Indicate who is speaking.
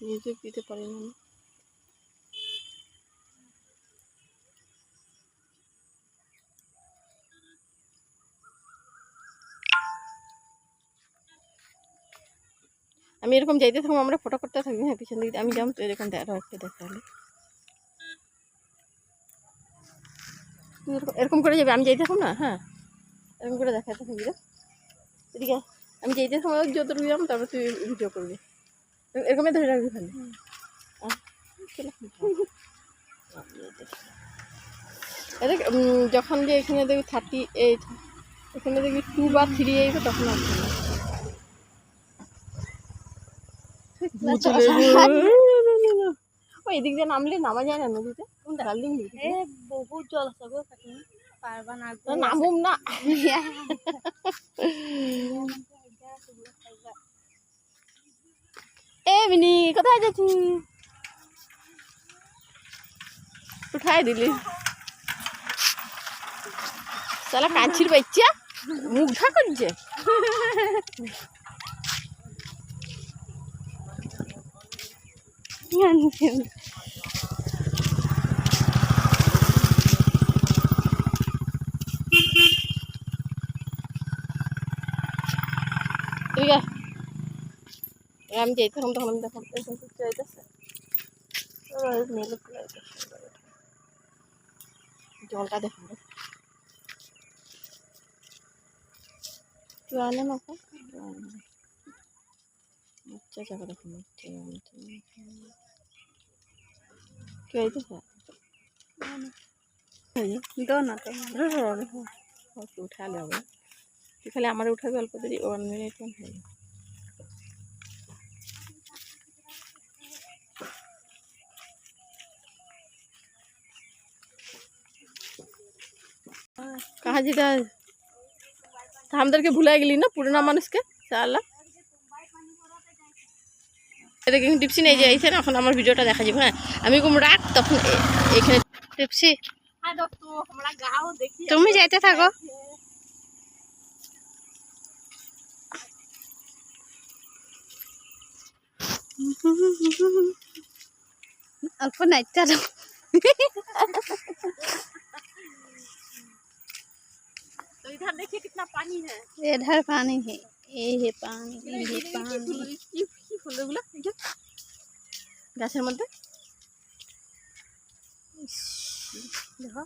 Speaker 1: নিজে পিতে পারি না। আমি। এরকম যাইতে থাকব, আমরা ফটো করতে থাকবি হ্যাঁ পিছন দিকে আমি যাম তো এরকম দেখা একটা দেখালে এরকম- করে যাবে, আমি যাইতে থাকব না হ্যাঁ। এরকম করে দেখাতে থাকবি। এদিকে আমি যাইতে থাকব, যতটুকু যাম তারপর তুই ভিডিও করবি। এরকমই ধরে রাখবি উম, যখন যে এখানে দেখবি থার্টি এইট এখানে দেখবি টু বা থ্রি এইট তখন আসবে না এদিক দিয়ে নামলে নামা যায় না নদীতে? ডালিং
Speaker 2: বহুত জল আছে গো কাকিমা পারবা না গো।
Speaker 1: নামুম না। এ মিনি কোথায় যাচ্ছিস উঠাই দিলি। সালা কাঁচির বাচ্চা ঢা করছে। আছে আমি যাইতে তখন তখন আমি তখন এরকম করতে যাইতেছে। জলটা দেখুন তুই আনে না ওকে? তুই আনে না। আচ্ছা জায়গা দেখুন ঠিক আছে
Speaker 2: দো না তো
Speaker 1: উঠালে হবে খালি আমার উঠাবি অল্প দেরি ওয়ান মিনিট হয়ে যাবে कहाँ যেটা তা আমাদেরকে ভুলাই গেলি না? পুরোনো মানুষকে? চালা এটা কিন্তু টিপসি এখন আমার ভিডিওটা দেখা যাবে হ্যাঁ? আমি কম রাখ, তখন এখানে
Speaker 2: টিপসি। তুমি যাইতে থাকো। অল্প নাইটা
Speaker 1: इधर देखिए कितना पानी है
Speaker 2: इधर पानी है ये है पानी ये है पानी
Speaker 1: কি কি ফুল এগুলো এই যে গাছের মধ্যে দেখো